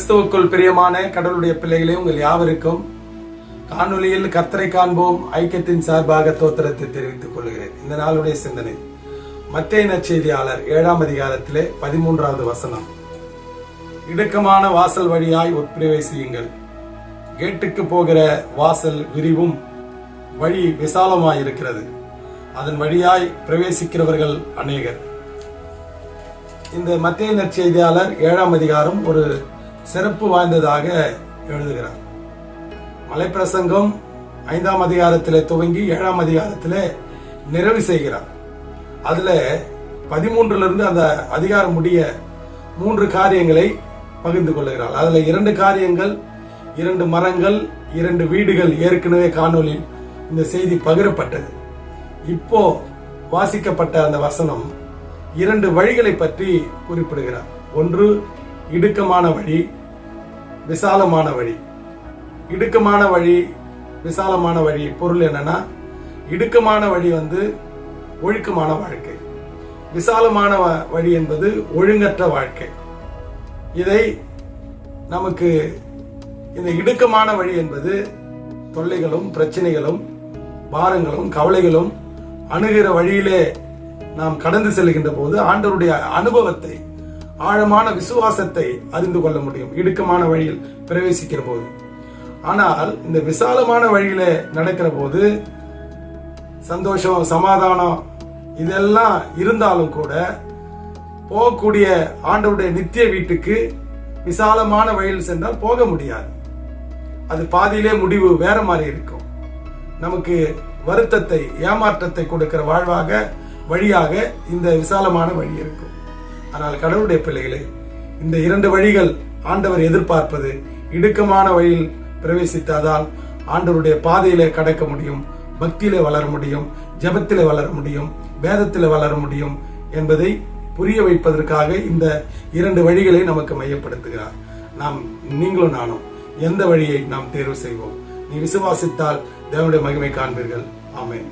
கிறிஸ்துவுக்குள் பிரியமான கடவுளுடைய பிள்ளைகளே உங்கள் யாவருக்கும் காணொலியில் கர்த்தரை காண்போம். ஐக்கியத்தின் சார்பாக தோத்திரத்தை தெரிவித்துக் கொள்கிறேன். இந்த நாளுடைய சிந்தனை. மத்திய நற்செய்தியாளர் ஏழாம் அதிகாரத்திலே பதிமூன்றாவது வசனம். இடுக்கமான வாசல் வழியாய் உட்பிரவேசியுங்கள் கேட்டுக்கு போகிற வாசல் விரிவும் வழி விசாலமாயிருக்கிறது. அதன் வழியாய் பிரவேசிக்கிறவர்கள் அநேகர். இந்த மத்திய நற்செய்தியாளர் ஏழாம் அதிகாரம் ஒரு சிறப்பு வாய்ந்ததாக எழுதுகிறார். மலைப்பிரசங்கம் ஐந்தாம் அதிகாரத்தில் துவங்கி ஏழாம் அதிகாரத்தில் நிறைவு செய்கிறார். அதில் பதிமூன்றிலிருந்து அந்த அதிகாரம் முடிய மூன்று காரியங்களை பகிர்ந்து கொள்கிறார் அதுல இரண்டு காரியங்கள் இரண்டு மரங்கள் இரண்டு வீடுகள் ஏற்கனவே காணொலியில் இந்த செய்தி பகிரப்பட்டது. இப்போ வாசிக்கப்பட்ட அந்த வசனம் இரண்டு வழிகளை பற்றி குறிப்பிடுகிறார். ஒன்று இடுக்கமான வழி விசாலமான வழி. இடுக்கமான வழி விசாலமான வழி பொருள் என்னன்னா இடுக்கமான வழி வந்து ஒழுக்கமான வாழ்க்கை. விசாலமான வ- வழி என்பது ஒழுங்கற்ற வாழ்க்கை. இதை நமக்கு இந்த இடுக்கமான வழி என்பது தொல்லைகளும் பிரச்சனைகளும் பாரங்களும் கவலைகளும் அணுகிற வழியிலே நாம் கடந்து செல்கின்ற போது ஆண்டவருடைய அனுபவத்தை ஆழமான விசுவாசத்தை அறிந்து கொள்ள முடியும். இடுக்கமான வழியில் பிரவேசிக்கிற போது. ஆனால் இந்த விசாலமான வழியில நடக்கிற போது சந்தோஷம் சமாதானம் இதெல்லாம் இருந்தாலும் கூட போகக்கூடிய ஆண்டவருடைய நித்திய வீட்டுக்கு விசாலமான வழியில் சென்றால் போக முடியாது. அது பாதியிலே முடிவு வேற மாதிரி இருக்கும். நமக்கு வருத்தத்தை ஏமாற்றத்தை கொடுக்கிற வாழ்வாக வழியாக இந்த விசாலமான வழி இருக்கும். ஆனால் கடவுளுடைய பிள்ளைகளே இந்த இரண்டு வழிகள் ஆண்டவர் எதிர்பார்ப்பது இடுக்கமான வழியில் பிரவேசித்தாதான் ஆண்டவருடைய பாதையிலே கடக்க முடியும் பக்தியிலே வளர முடியும் ஜெபத்திலே வளர முடியும் வேதத்திலே வளர முடியும் என்பதை புரிய வைப்பதற்காக இந்த இரண்டு வழிகளை நமக்கு மையப்படுத்துகிறார். நாம் நீங்களும் நானும் எந்த வழியை நாம் தேர்வு செய்வோம்? நீ விசுவாசித்தால் தேவனுடைய மகிமை காண்பீர்கள். ஆமென்.